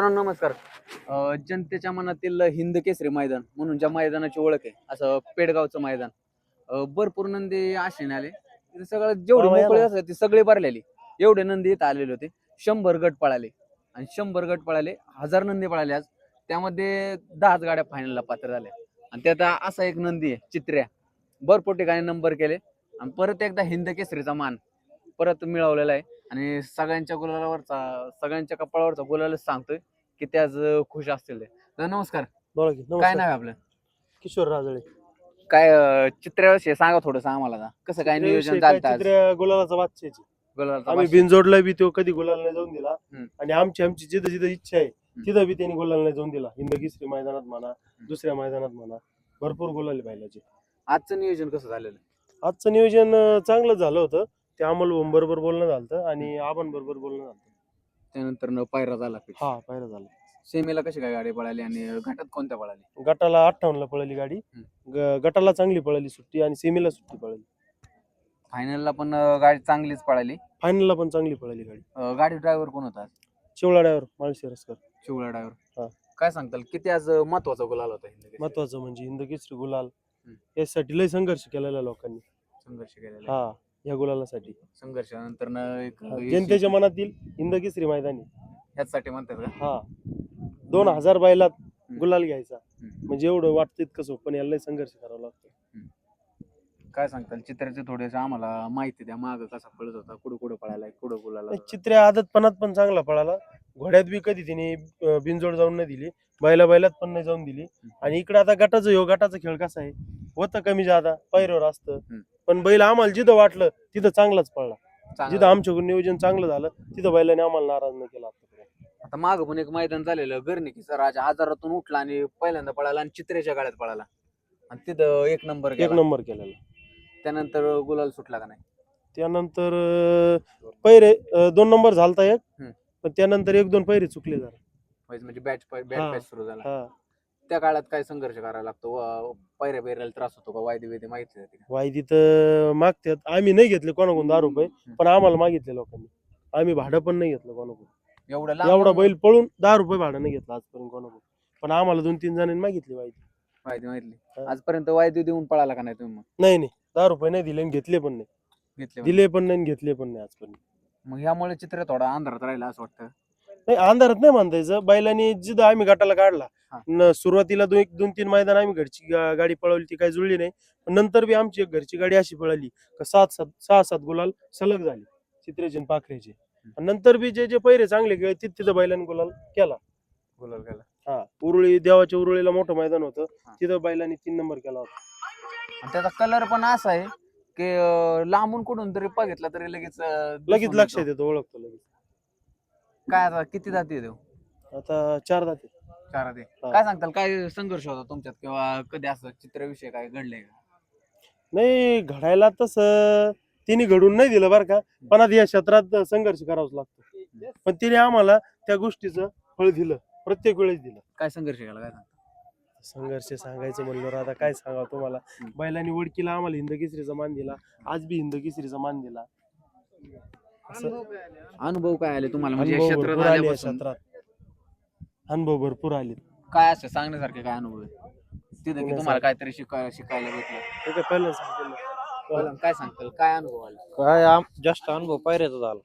मित्रांनो नमस्कार. अं, जनतेच्या मनातील हिंद केसरी मैदान म्हणून ज्या मैदानाची ओळख आहे असं पेडगावचं मैदान. अं, भरपूर नंदी आशेने आले. सगळं जेवढे हा, या मोकळे. असतात ते सगळे भरलेले. एवढे नंदी इथं आलेले होते. शंभर गट पळाले. आणि शंभर गट पळाले हजार नंदी पळाले आज. त्यामध्ये दहाच गाड्या फायनलला पात्र झाल्या. आणि त्यात असा एक नंदी आहे चित्र्या. भरपूर ठिकाणी नंबर केले. आणि परत एकदा हिंद केसरीचा मान परत मिळवलेला आहे. आणि सगळ्यांच्या गुलालावरचा सगळ्यांच्या कपाळावरचा गुलालच सांगतोय. की ते आज खुश असतील ते. तर नमस्कार. बोला की काय नमस्कार. नाव आहे आपलं? किशोर राजळे. काय अं, चित्राविषयी सांगा थोडंसं आम्हाला आता. कसं काय नियोजन विषय काय? चालतं आज गुलालाचा आम्ही बादशाह. बिनजोडला बी तो कधी गुलाल नाही जाऊन दिला. हम्म. आणि आमची आमची जिथं जिथं इच्छा आहे तिथं बी त्यांनी गुलाल नाही जाऊन दिला. हिंदगिश्री मैदानात म्हणा दुसऱ्या मैदानात म्हणा भरपूर गुलाल बैलाचे. आजचं नियोजन कसं झालेलं आजचं नियोजन अं, चांगलं झालं होतं. ते अमोल बरोबर बोलणं झालं आणि आबान बरोबर बोलणं झालं. त्यानंतर न पायरा झाला हा पाहिलं झालं. सेमीला कशी काय गाडी पळाली आणि घाटात कोणत्या पळाली गटाला अठ्ठावन्नला पळाली गाडी. ग- गटाला चांगली पळाली सुट्टी आणि सेमीला सुट्टी पळाली. फायनलला पण अं, गाडी चांगलीच पळाली. फायनलला पण चांगली पळाली गाडी. अं, गाडी ड्रायव्हर कोण होता चिवळा ड्रायव्हर माळशी रसकर. चिवळा हा. ड्रायव्हर काय सांगताल किती आज अं, महत्त्वाचा गुलाल होता हिंद केसरी? महत्वाचं म्हणजे हिंदकेसरी गुलाल. हम्म. यासाठी लय संघर्ष केलेला लोकांनी. संघर्ष केलेला. हा. या गुलालासाठी. संघर्षानंतर न एक हा, यश- जनतेच्या मनातील हिंदकेसरी मैदानी. ह्याचसाठी म्हणतात का? हा. दोन हजार बैलात गुलाल घ्यायचा. म्हणजे एवढं वाटतं इतकं सोपं पण याला लय संघर्ष करावा लागतो. काय सांगताल? चित्राचे थोडेसे आम्हाला माहिती द्या. माग कसा पळत होता कुठं कुठं पळायला कुठं गुलाला नाही, चित्र्या आदतपणात पण चांगला पळाला. घोड्यात बी कधी तिने बिनजोड जाऊन नाही दिली. बैला बैलात पण नाही जाऊन दिली. आणि इकडे आता गटाचं ह्यो गटाचा खेळ कसा आहे? होतं कमी जादा पैरोर असतं. पण बैल आम्हाला जिथं वाटलं तिथं चांगलाच पळला. जिथं आमच्याकडून नियोजन चांगलं झालं तिथं बैलाने आम्हाला नाराज नाही केला आता माग पण एक मैदान झालेलं गर्निकीचा राजा आजारातून उठला आणि पहिल्यांदा पळाला आणि चित्रेच्या गाड्यात पळाला. आणि तिथं एक नंबर एक नंबर केलेला. त्यानंतर गुलाल सुटला का नाही? त्यानंतर पैरे दोन नंबर झालता एक. पण त्यानंतर एक दोन पैरे चुकले जरा. म्हणजे बॅच बॅच सुरू झाला. त्या काळात काय संघर्ष करायला लागतो? व- पैऱ्या पैऱ्याला त्रास होतो का? वायदे वेदे माहिती जाते? वायदी तर मागतात. आम्ही नाही घेतले कोणाकडून दहा रुपये पण आम्हाला मागितले लोकांनी. आम्ही भाडं पण नाही घेतलं कोणाकडून. एवढं एवढा बैल पळून दहा रुपये भाडं नाही घेतलं आजपर्यंत कोणाकडून. पण आम्हाला दोन तीन जणांनी मागितली वायदी. माहिती माहितली हा. आजपर्यंत वायदे देऊन पळाला का नाही तुम्ही मग? नाही नाही. दहा रुपये नाही दिले आणि घेतले पण नाही. घेतले दिले पण नाही आणि घेतले पण नाही आजपर्यंत. मग ह्यामुळे चित्र थोडा अंधारात राहिला असं वाटतं. नाही अंधारात नाही म्हणतायचं बैलांनी जिथं आम्ही गटाला काढला हा. न सुरुवातीला दोन एक दोन तीन मैदान आम्ही घरची गा- गाडी पळवली ती काही जुळली नाही. पण नंतर बी आमची एक घरची गाडी अशी पळाली का सात सात सहा सात गुलाल सलग झाली चित्रेचे आणि पाखरेचे. आणि नंतर बी जे जे पैरे चांगले गेले तिथं तिथं बैलांनी गुलाल केला. गुलाल केला. हा उरुळी देवाच्या उरुळीला मोठं मैदान होतं. हा. तिथं बैलांनी तीन नंबर केला होता. आणि त्याचा कलर पण असा आहे की अं, लांबून कुठून तरी बघितला तरी लगेच अं, लगेच दिसून लक्षात येतो. येतो ओळखतो लगेच. काय आता किती जाती देऊ आता चार जाते चार आधी हा. काय सांगताल काय संघर्ष होता तुमच्यात किंवा कधी असं चित्रविषय काय घडलंय का? नाही घडायला तसं तिने घडून नाही दिलं बरं का पण आता या क्षेत्रात संघर्ष करावाच लागतो. पण तिने आम्हाला त्या गोष्टीचं फळ दिलं प्रत्येक वेळेस दिलं. काय संघर्ष केला काय सांगता संघर्ष सांगायचं म्हणलं आता काय सांगा तुम्हाला. बैलांनी वडकीला आम्हाला हिंद केसरीचा मान दिला आज बी हिंद केसरीचा मान दिला. असं अनुभव काय आले? तुम्हाला? म्हणजे या अनुभव क्षेत्रात भरपूर आले या आल्यापासून. क्षेत्रात. अनुभव भरपूर आले. काय असं सांगण्यासारखे काय अनुभव आहे तिथे की तुम्हाला. काहीतरी शिकायला शिकायला भेटलं. ते काय पहिलं सांगितलं काय सांगताल? काय अनुभव आला? काय आम- जास्त अनुभव पायऱ्याचा झाला.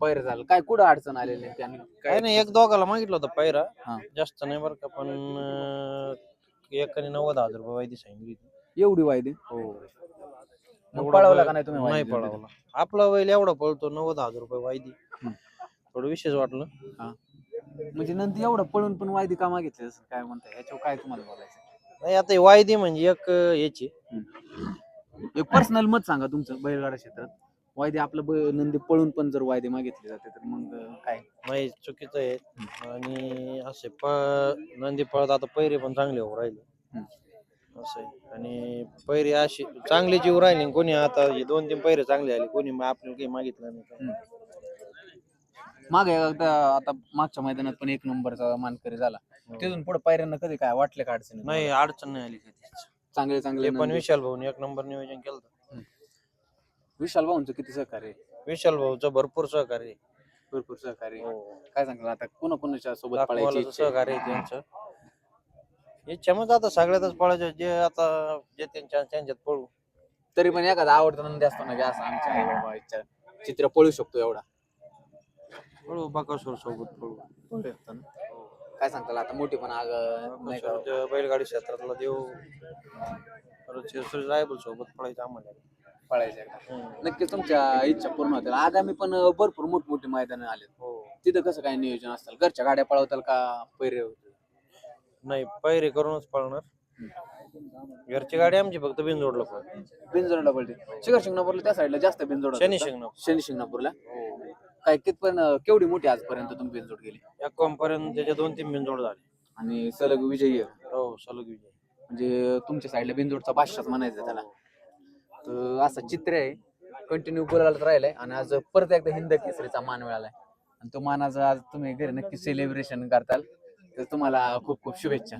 पैर झालं. काय कुठं अडचण आलेली आहे आणि काय नाही एक दोघाला मागितलं होतं पायरा. हा. जास्त नाही बरं का पण अं, एकाने नव्वद हजार रुपये वायदी सांगितली. एवढी वायदे? हो. मग एवढा पळवला बैल- का नाही तुम्ही नाही वायदी पळवला. आपला बैल एवढा पळतो नव्वद हजार रुपये वायदी हम्म. थोडं विशेष वाटलं. म्हणजे नंतर एवढं पळून पण वायदी का मागितली असं काय म्हणताय? याच्यावर काय तुम्हाला बोलायचं? नाही आता ही वायदी म्हणजे एक अं, याची एक पर्सनल मत सांगा तुमचं बैलगाडा क्षेत्रात. वायदे आपलं बै- नंदी पळून पण जर वायदे मागितले जाते तर मग अं, काय? नाही चुकीचं आहे. आणि असे प नंदी पळत आता पैरे पण चांगले होऊ राहिले. असं आहे आणि पैरे अशी चांगले जीव राहिले कोणी आता हे दोन तीन पैरे चांगले आले कोणी मग आपल्याला काही मागितलं नाही. मागे एकदा आता मागच्या मैदानात पण एक नंबरचा मानकरी झाला तिथून पुढे पायऱ्यांना कधी काय वाटले का अडचणी नाही अडचण नाही आली कधीच चांगले चांगले पण. विशाल भाऊने एक नंबर नियोजन केलं विशाल भाऊंचं किती सहकार्य आहे? विशाल भाऊचं भरपूर सहकार्य आहे. भरपूर सहकार्य हो. काय सांगता आता कोणा कोणाच्या सोबत पळायची दाखवायला इच्छा आहे? सहकार्य आहे त्यांचं इच्छा मग आता सगळ्यातच पळायचं जे आता जे त्यांच्या त्यांच्यात पळू. तरी पण एखादा आवडता नंदी असतो ना की असं आमच्या आई बाबा इच्छा चित्र पळू शकतो एवढा. पळू बकासूर सोबत पळू. पळू शकतो ना. काय सांगताल आता? मोठी पण आग नाही का? बकासूर ते बैलगाडी क्षेत्रातला देव. परत रायबल सोबत पळायचं आम्हाला. पळायचं. हम्म. नक्कीच तुमच्या इच्छा पूर्ण होतील. आगामी पण भरपूर मोठमोठी मैदान आले हो. तिथं कसं काय नियोजन असतं? घरच्या गाड्या पळवताल का? पैरे नाही पैरे करूनच पळणार. घरची गाडी आमची फक्त बिनजोडला पळ. बिनजोडला पळते शिखर शिंगणापूरला त्या साईडला जास्त बिनजोड शनी? शिंगणापूर. शनी शिंगणापूरला? काय कितपण केवढी मोठी आजपर्यंत तुम्ही बिनजोड गेली एक पर्यंत त्याच्या दोन तीन बिनजोड झाले. आणि सलग विजयी आहे. हो सलग विजय. म्हणजे तुमच्या साईडला बिनजोडचा बादशाच म्हणायचं त्याला. तर असं चित्र आहे. कंटिन्यू बोलायला राहिलंय. आणि आज परत एकदा हिंद केसरीचा मान मिळालाय. आणि तो मानाचं आज तुम्ही घरी नक्की सेलिब्रेशन करताल. तर तुम्हाला खूप खूप शुभेच्छा.